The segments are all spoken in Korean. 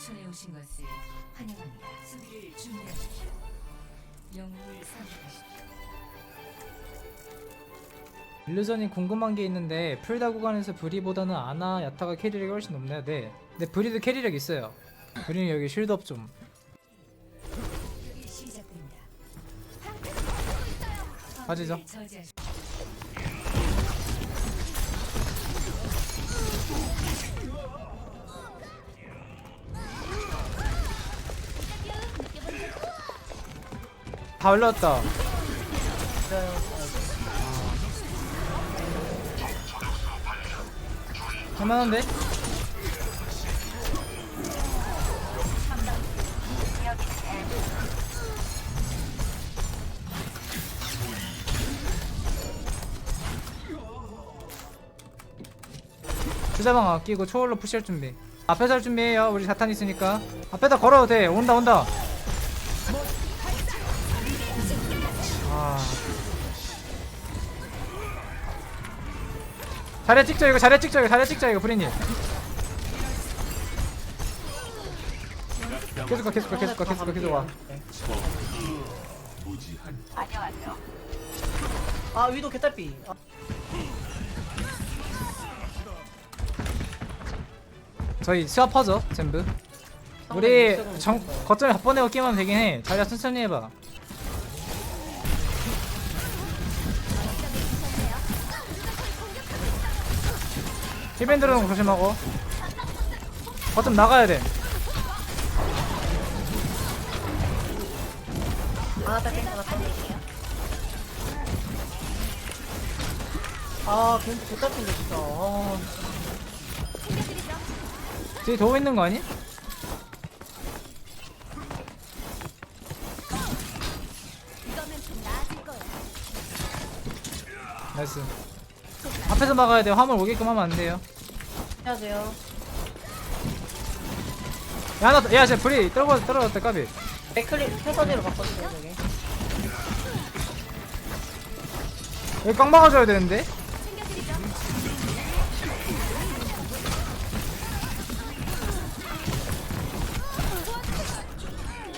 촌에 오신 것을 환영합니다. 수비를 준비하십시오. 영웅을 선택하십시오. 일루전이 궁금한 게 있는데 풀다 구간에서 브리보다는 아나, 야타가 캐리력이 훨씬 높네요. 네. 근데 브리도 캐리력 있어요. 브리는 여기 쉴드업 좀. 여기 시작됩니다. 빠지죠. 저지하십시오. 다 올라왔다. 할만한데? 주자방 아끼고 초월로 푸시할 준비. 앞에서 할 준비해요. 우리 자탄 있으니까. 앞에다 걸어도 돼. 온다 온다 자리에 찍자 이거 자리에 찍자 이거 자리에 찍자 이거 브리님. 계속 가 계속 가 계속 가 계속 가 계속 와. 아 위도 개딸피. 아, 저희 수압하죠 전부. 우리 정, 거점에 갓보내고 게임하면 되긴 해. 자리야 천천히 해봐 힐밴 들어오는 거 조심하고. 거점 나가야 돼. 아 딸피 나갔다 아. 겐지 개딸피인데 진짜. 아 뒤에 도우 있는 거 아니? 나이스. 앞에서 막아야 돼. 화물 오게끔 하면 안 돼요 안녕하세요 야, 나, 야, 쟤 불이 떨어, 떨어졌다, 까비. 맥클리 캐서디로 바꿨어요 저기 여기 꽉 막아줘야 되는데?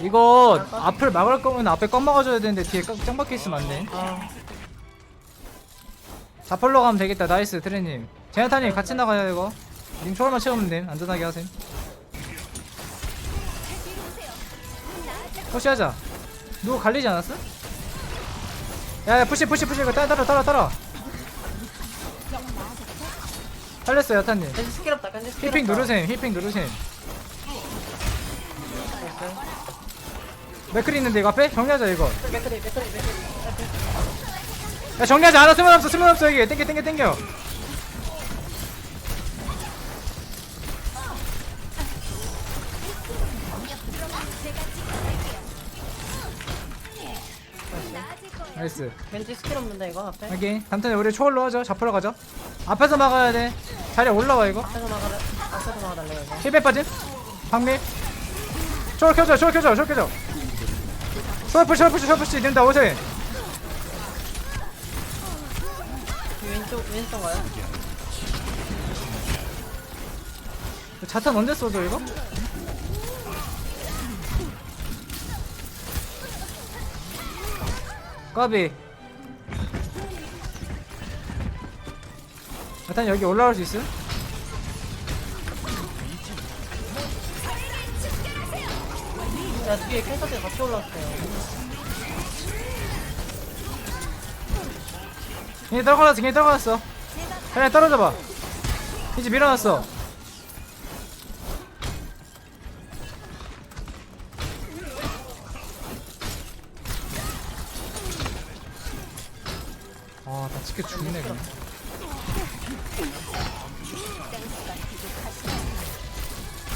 이거 앞을 막을 거면 앞에 꽉 막아줘야 되는데 뒤에 꽉- 짱 박혀 있으면 안 돼. 아 자펄로 가면 되겠다. 나이스, 트레님. 제나타님 같이 나가요, 이거. 님 초월만 채우면 됨. 안전하게 하셈. 푸시하자. 누구 갈리지 않았어? 야, 야 푸시, 푸시, 푸시. 이거 따라, 따라, 따라, 따라. 살렸어요, 야타님. 겐지 스킬 없다 겐지 스킬 힐핑 없다. 누르셈, 힐핑 누르셈. 맥클이 있는데 이거 앞에? 정리하자, 이거. 맥클리 맥클리 딸피. 야, 정리하자. 알아, 스문 없어, 스문 없어, 여기. 땡겨, 땡겨, 땡겨. 나이스. 겐지 스킬 없는데 이거 앞에? 여기 단탄에 우리 초월로 하죠 잡으러 가죠. 앞에서 막아야 돼. 자리에 올라와 이거. 앞에서 막아라 앞에서 막아달래요 이거. 힐백 빠짐. 방밀. 초월 켜줘 초월 켜줘 초월 켜줘. 초월 푸시 초월 푸시 초월 푸시. 된다 오세요 이 왼쪽 왼쪽 와요. 자탄 언제 쏘죠 이거? 까비. 자탄 여기 올라올 수 있어? 야 뒤에 캐서디 같이 올라왔어요. 얘 떨어졌어 얘 떨어졌어. 그냥 떨어져봐. 이제 밀어놨어 아나 지켜 죽네 그냥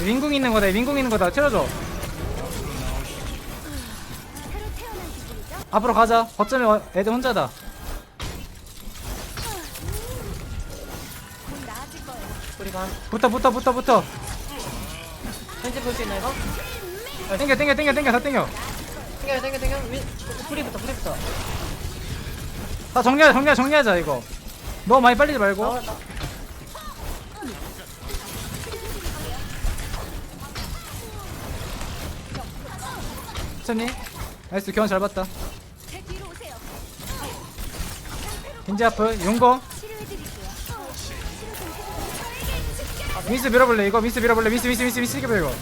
윙궁 있는 거다 윙궁 있는 거다. 틀어줘. 앞으로 가자. 거점에 와- 애들 혼자다. 우리 반 붙어 붙어 붙어 붙어. 겐지 볼 수 있나 이거? 땡겨 땡겨 땡겨 땡겨 다 땡겨. 땡겨 땡겨 땡겨. 위 불이부터 불이부터 다 정리하자 정리하자 정리하자 이거. 너무 많이 빨리지 말고. 천천히 나이스 교환 잘 봤다. 겐지 아프 용공. 미스 밀어볼래 이거? 미스 밀어볼래? 미스 미스 미스 미스 이겨 이거.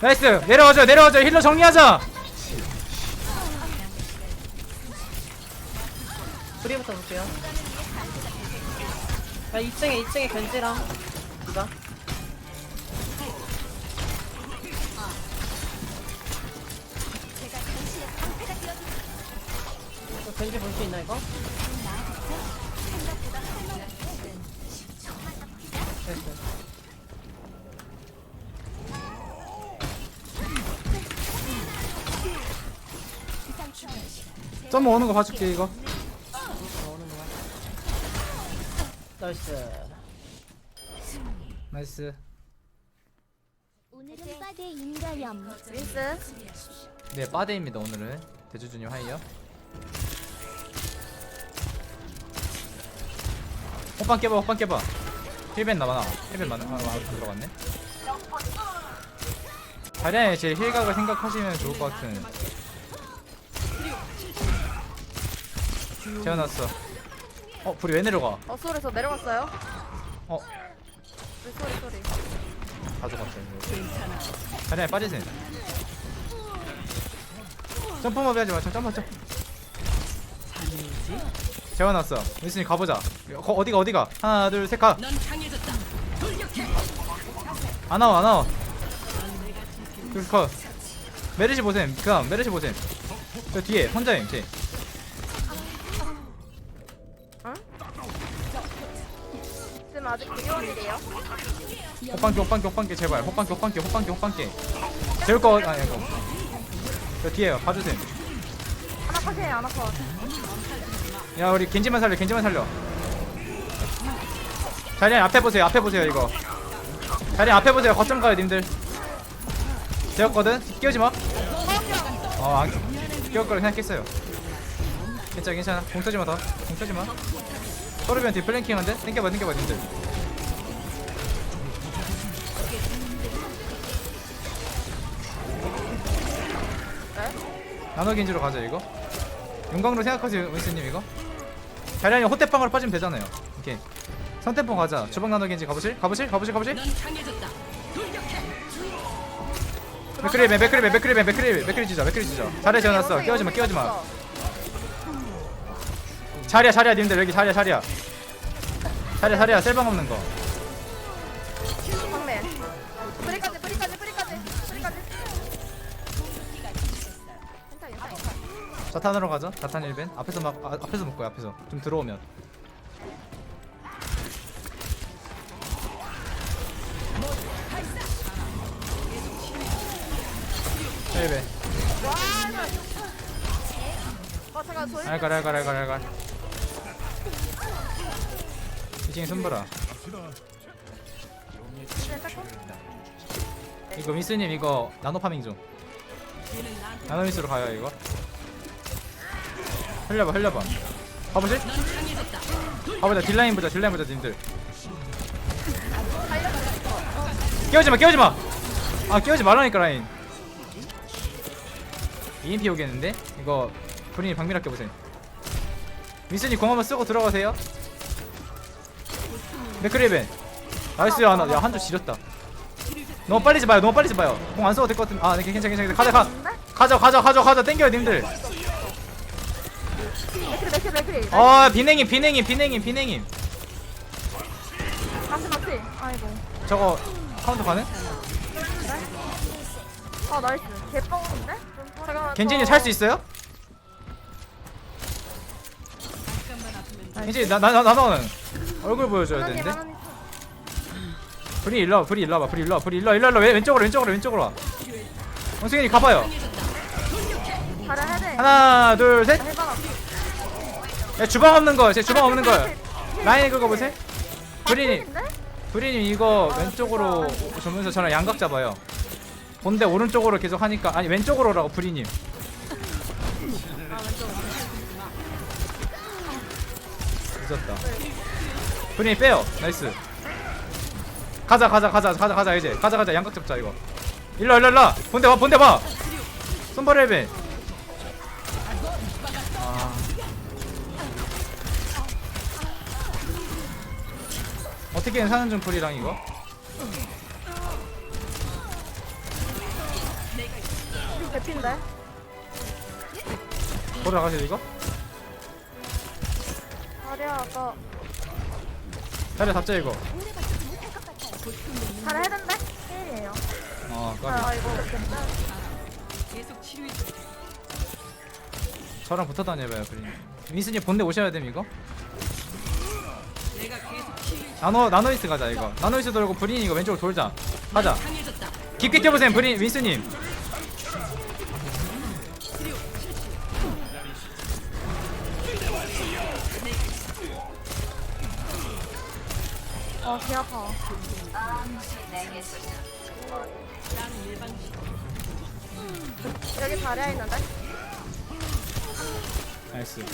나이스 내려와줘 내려와줘. 힐러 정리하자 브리부터 볼게요. 야 2층에 2층에 견지랑 이가. 이거 견지 볼 수 있나 이거? 점프 오는 거 봐줄게 이거 나이스. 나이스. 오늘은 빠데 인가염. 윈스. 네 빠데입니다 오늘은. 대주주님 하이요. 호빵 깨봐 호빵 깨봐. 힐벤 남아나 힐벤 많아 아, 아 들어갔네. 자리에 제 힐각을 생각하시면 좋을 것 같은. 재워놨어 어 불이 왜 내려가? 어 소리서 내려갔어요? 어. 네, 소리 소리. 다 죽었어 자리에 빠지세요. 점프만 해야지 마저 점프 점프. 재워놨어. 윈슨이 가보자. 거, 어디가 어디가? 하나 둘 셋 가. 안 나와 안 나와. 둘 컷. 메르시 보셈. 그다음 메르시 보셈. 저 뒤에 혼자임 쟤 아직 비원이래요. 호빵기 호빵기 호빵기 제발. 호빵기 호빵기 호빵기 호빵기. 재울 거 아니 이거 저 뒤에요 봐주셈 하나 컷이에요 하나 컷. 야 우리 겐지만 살려 겐지만 살려. 자리 앞에 보세요 앞에 보세요 이거. 자리 앞에 보세요 거점 가요 님들. 되었거든? 끼우지 마. 어안 끼울 거라 생각했어요. 괜찮아 괜찮아. 공 쓰지마 더공 쓰지마. 토르비언 뒷플랭킹한데? 땡겨봐 땡겨봐 님들 겐지로 가자 이거. 용광로 생각하세요 윈스님 이거? 자리아니 호텔방으로 빠지면 되잖아요. 오케이. 선택방 가자. 주방 나노 겐지 가보실? 가보실? 가보실? 가보실? 맥크리맨 맥크리맨 맥크리맨 맥크리 맥크리 찢어 맥크리 찢어 자리에 지어놨어. 끼워지마 끼워지마. 자리야 자리야 님들 여기 자리야 자리야. 자리야 자리야 셀방 없는 거 자탄으로 가자. 자탄 1벤 앞에서 막 아, 앞에서 먹고요 앞에서. 좀 들어오면. 일벤어 잠깐 저 알갈 알갈 2층에 손보라 이거 미스님 이거 나노 파밍 좀 나노 미스로 가요 이거 흘려봐 흘려봐. 가보실? 가보자 딜라인 보자 딜라인 보자 님들. 끼워지마 끼워지마! 아 끼워지 말라니까 라인. EMP 오겠는데? 이거 본인이 방밀 아껴보세요. 미스님 공 한번 쓰고 들어가세요. 맥크리벤. 나이스 야 나 야 한줄 지렸다. 너무 빨리 집어요 너무 빨리 집어요. 공 안 써도 될 것 같은 아 네, 괜찮아 괜찮아. 가자 가 가자 가자 가자 가자. 땡겨요 님들 맥크리 맥크리 맥크리. 아 비냉임 비냉임 비냉임 비냉임 다시 맞지? 아이고. 저거 카운터 가능? 아 나이스. 개뻥인데? 잠깐만 겐진이 살 수 있어요? 겐진이 나나 나 나는 얼굴 보여줘야 되는데? 브리 일로 와 브리 일로 와봐 브리 일로 와 브리 일로 와 일로 와, 일로 와. 왼- 왼쪽으로 왼쪽으로 왼쪽으로 와. 원숭이 가봐요. 잘해야 돼. 하나 둘셋 야, 주방 없는 거, 제 주방 없는 거요. 라인 그거 보세요. 브리님, 브리님 이거 왼쪽으로 오면서 저랑 양각 잡아요. 본대 오른쪽으로 계속 하니까 아니 왼쪽으로 오라고 브리님. 늦었다. 브리님 빼요. 나이스. 가자 가자 가자 가자 가자 이제 가자 가자 양각 잡자 이거. 일로 일로 일로 본대 봐 본대 봐 손발 헬벤 어떻게 사는 중 풀이랑 이거? 개핀데? 돌아가세요 이거? 자리야 아까 자리 잡자 이거. 자리 해든데? 1이에요. 어아 까비 아이고 저랑 붙어 다녀봐요 그림. 윈스님 본대 오셔야 됨 이거 나노 나노이스 가자 이거. 나노이스 돌고 브린 이거 왼쪽으로 돌자. 가자. 깊게 뛰어보세요 브린. 윈스님. 어귀 아파. 여기 자리야 있는데? 나이스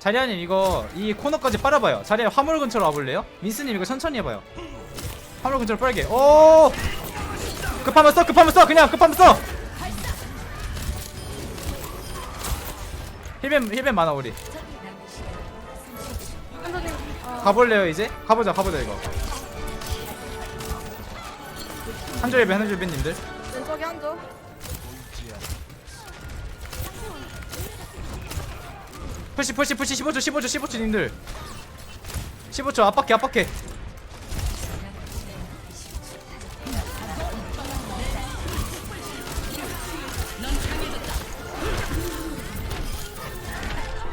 자리아님 이거 이 코너까지 빨아봐요. 자리아 화물 근처로 와볼래요? 민스님 이거 천천히 해봐요. 화물 근처로 빨게 오! 급하면 써 급하면 써! 그냥 급하면 써! 힐벤 힐벤 많아 우리. 어 가볼래요 이제? 가보자 가보자 이거. 한줄 힐벤 한줄 힐벤님들. 왼쪽에 한조 푸시 푸시 푸시 15초 15초 15초 님들. 15초 압박해 압박해.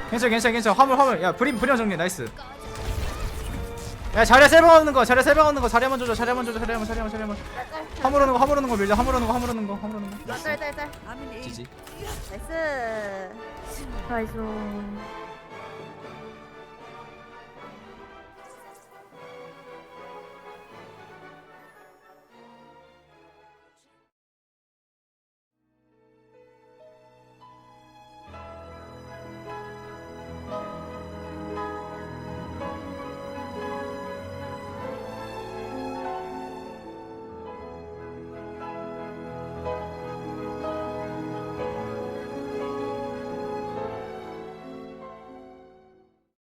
괜찮아 괜찮아 괜찮아. 화물 화물. 야 브림 브림 정리 나이스 야 자리야 세방 없는 거 자리야 세방 없는 거. 자리야만 줘줘 자리야만 줘줘 자리야만 자리야만 자리야만 화물 오는 거 화물 오는 거 밀자. 화물 오는 거 화물 오는 거 화물 오는 거. 짤짤짤 지지. 나이스. 나이스